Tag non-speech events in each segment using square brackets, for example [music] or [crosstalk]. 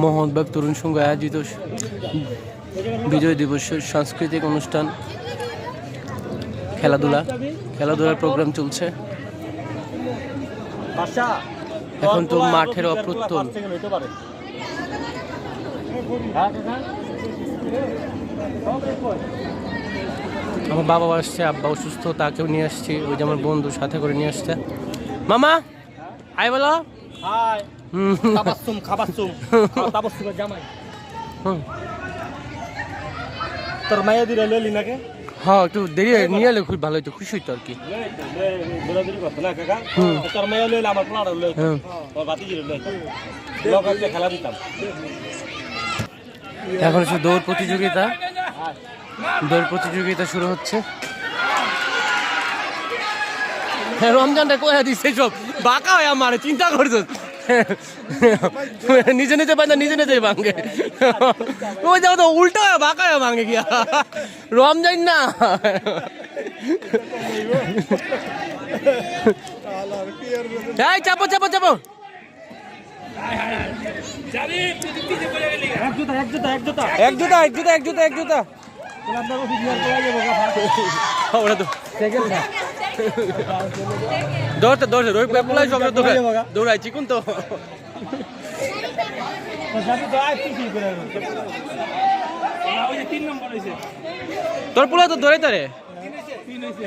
মোহনবাগ তরুণ সংঘ আয়োজিত বিজয় দিবসের সাংস্কৃতিক অনুষ্ঠান, খেলাধুলা। খেলাধুলার প্রোগ্রাম চলছে। এখন তো মাঠের অপ্রত্যল আমার বাবা আসছে, আব্বা অসুস্থ, তাকেও নিয়ে আসছি। ওই যে আমার বন্ধু, সাথে করে নিয়ে আসছে। মামা আই বলো। হাই তাবাসসুম খাবাসসুম তাবাসসুমের জামাই হুম। তোর মায়া দিলে লইলি নাকি হ্যাঁ একটু দেরি নিয়ে এলে খুব ভালো হতো খুশি হইতো আর কি দৌড়াদৌড়ি করতো না কাকা তোর মায়া লইলে আমার প্লাড় লই হুম। তোর বাতি জিরে লই লোকালকে খেলা দিতাম এখন হচ্ছে দৌড় প্রতিযোগিতা দৌড় প্রতিযোগিতা শুরু হচ্ছে রমজানটা কয়ে দিচ্ছে সব বাঁকা হয় আমার চিন্তা করছ [laughs] নিজে নিজে পাই না নিজে নিজে ভাঙে। ওই যাও তো উল্টা হয় বাঁকা হয় ভাঙে গিয়া রমজান না। এই চাপো চাপো চাপো। এক জুতা এক জুতা এক জুতা। এক জুতা এক জুতা এক জুতা এক জুতা। ওরা তো না। দৌড়তে দৌড়তে দৌড় পেপলাই সব যাব দৌড়াই চিকুন তো তোর সাথে তো আয় পিছিয়ে করে ওই যে তিন নম্বর হয়েছে তোর পোলা তো দৌড়াই তারে তিন হয়েছে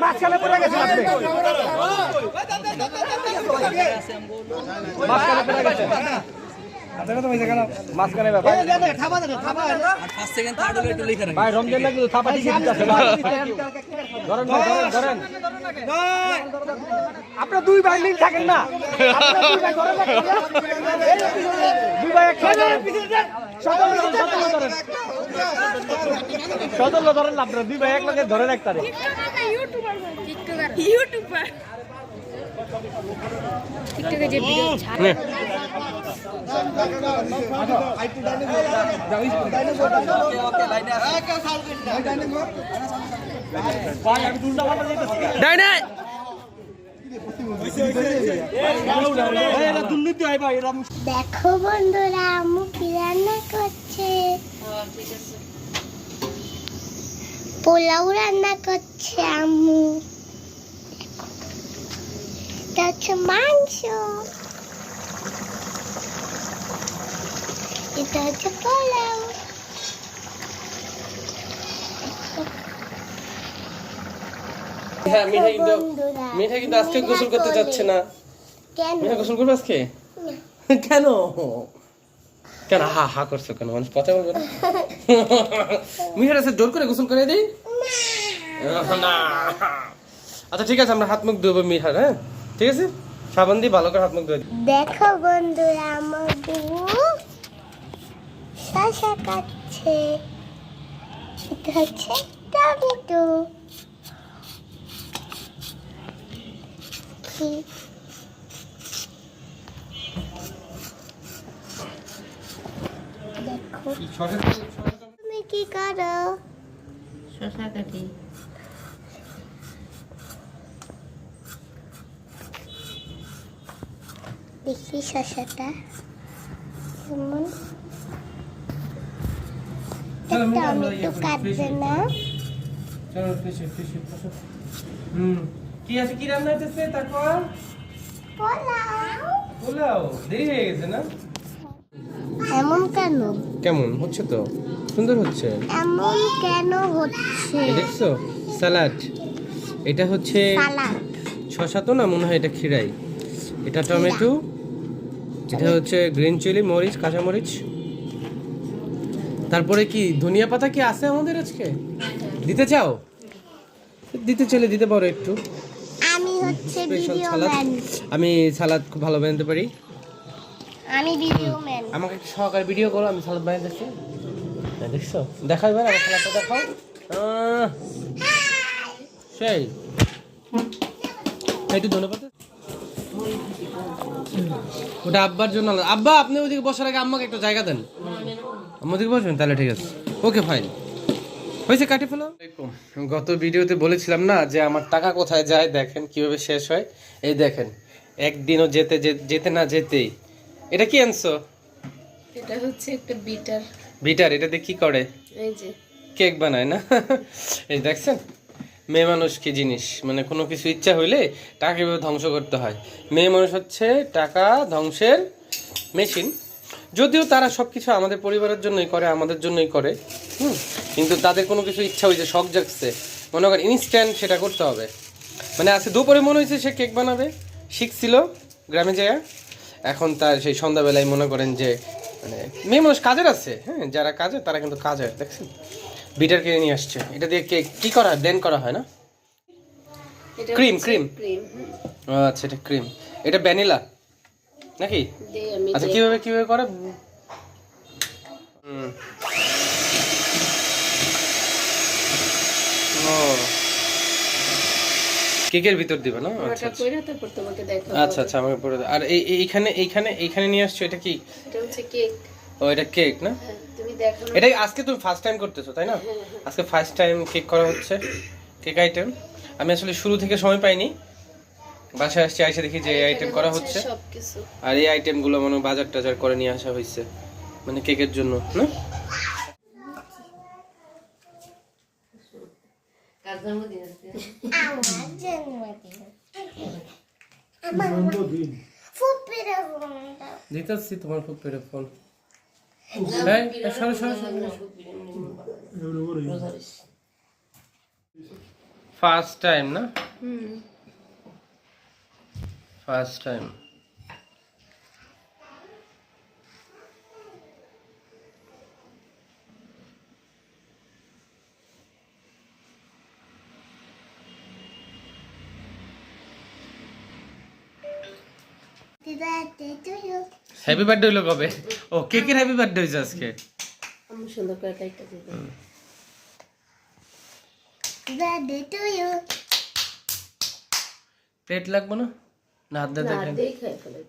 মাঝখানে পড়ে গেছেন আপনি মাঝখানে পড়ে গেছেন মাঝখানে ব্যাপার। ভাই রমজান লাগলে তো থাপা ঠিকই দিতেছে ধরেন ধরেন ধরেন আপনার দুই ভাই মিল থাকেন না। আপনারা দুই ভাই ধরেন একটা, দুই ভাই একসাথে সতেরো ধরেন, না আপনারা দুই ভাই এক লগে ধরেন একটারে টিকটকার ইউটিউবার। টিকটকে যে ভিডিও ছাড়ে। আমি দেখো বন্ধুরা আম্মু কি রান্না করছে? পোলাও রান্না করছে হচ্ছে মাংস। এটা হচ্ছে পোলাও। হ্যাঁ মিঠা কিন্তু মিঠা কিন্তু আজকে গোসল করতে যাচ্ছে না। মিঠা গোসল করবে আজকে? [laughs] কেন? কেন? হা হা করছ কেন? মানুষ কথা বলবে না। [laughs] মিঠার আছে জোর করে গোসল করে দিই। [laughs] না। আচ্ছা ঠিক আছে আমরা হাত মুখ ধোবো মিঠার হ্যাঁ? ঠিক আছে? সাবান দিয়ে ভালো করে হাত মুখ ধুয়ে দিই। দেখো বন্ধুরা আমার শশা কাটছে এটা হচ্ছে টমেটো। দেখো। তুমি কি করো? শশা কাটি। দেখি শশাটা যেমন টমেটো কাটবে না। চলো হুম। কি আছে কি রান্না হইতেছে? তারপর? পোলাও। পোলাও। দেরি হয়ে গেছে না? এমন কেন? কেমন? হচ্ছে তো। সুন্দর হচ্ছে। এমন কেন হচ্ছে? দেখছ? স্যালাড এটা হচ্ছে সালাদ। শশা তো না? মনে হয় এটা খিরাই এটা টমেটো। এটা হচ্ছে গ্রিন চিলি মরিচ কাঁচা মরিচ তারপরে কি ধনিয়া পাতা কি আছে আমাদের আজকে? দিতে চাও? দিতে চলে দিতে পারো একটু। আমি হচ্ছে ভিডিও ম্যান আমি সালাদ খুব ভালো বানাতে পারি। আমি ভিডিও ম্যান আমাকে একটু সহকারে ভিডিও করো আমি সালাদ বানিয়ে দেখছি হ্যাঁ, দেখছ? দেখাও এবার আমার সালাদটা দেখাও। সেই। একটু ধন্যবাদ ওটা আব্বার জন্য আব্বা আপনি ওদিকে বসার আগে আম্মাকে একটু জায়গা দেন। আম্মা ওদিকে বসবেন? তাহলে ঠিক আছে। ওকে ফাইন হয়েছে কাটে ফেলো। গত ভিডিওতে বলেছিলাম না যে আমার টাকা কোথায় যায়? দেখেন কীভাবে শেষ হয়। এই দেখেন একদিনও যেতে যেতে না যেতেই। এটা কি আনছো? এটা হচ্ছে একটা বিটার। বিটার এটা দিয়ে কি করে? এই যে। কেক বানায় না? [laughs] এই দেখছেন? মেয়ে মানুষ কি জিনিস? মানে কোনো কিছু ইচ্ছা হইলে টাকা কীভাবে ধ্বংস করতে হয়? মেয়ে মানুষ হচ্ছে টাকা ধ্বংসের মেশিন। যদিও তারা সব কিছু আমাদের পরিবারের জন্যই করে আমাদের জন্যই করে হুম? কিন্তু তাদের কোনো কিছু ইচ্ছা হয়েছে শখ জাগছে। মনে করেন ইনস্ট্যান্ট সেটা করতে হবে। মানে আজকে দুপুরে মনে হয়েছে সে কেক বানাবে শিখছিল গ্রামে যায় এখন তার সেই সন্ধ্যাবেলায় মনে করেন যে মানে মেয়ে মানুষ কাজের আছে হ্যাঁ? যারা কাজের তারা কিন্তু কাজের দেখছেন? বিটার কিনে নিয়ে আসছে। এটা দিয়ে কেক কি করা হয় ব্লেন্ড করা হয় না? Cream cream. ক্রিম ও আচ্ছা এটা ক্রিম। এটা ভ্যানিলা। নাকি? আচ্ছা কীভাবে কীভাবে করে? হুম। কেকের ভিতর দিবে না? আচ্ছা আচ্ছা। আচ্ছা আচ্ছা আমাকে পরে আর এই এই- এইখানে এইখানে এইখানে নিয়ে আসছো এটা কি? এটা হচ্ছে কেক। ও এটা কেক না? হ্যাঁ তুমি দেখো এটা আজকে তুমি ফার্স্ট টাইম করতেছো তাই না? আজকে ফার্স্ট টাইম কেক করা হচ্ছে কেক আইটেম আমি আসলে শুরু থেকে সময় পাইনি। বাসায় আসছি আইসে দেখি যে এই আইটেম করা হচ্ছে সবকিছু। আর এই আইটেমগুলো মনে বাজার টাজার করে নিয়ে আসা হয়েছে মানে কেকের জন্য না? দিতেছি তোমার খুব পেরে ফোন সরো সরো ফার্স্ট টাইম না? হুম। First time birthday to you. Happy birthday হলো কবে? ও কেকের হ্যাপি বার্থডে হয়েছে আজকে? আমি সুন্দর করে কেকটা দিতে birthday to you. প্লেট লাগবে না? না হাত দিয়ে না দেখেন দেখাই ফেলে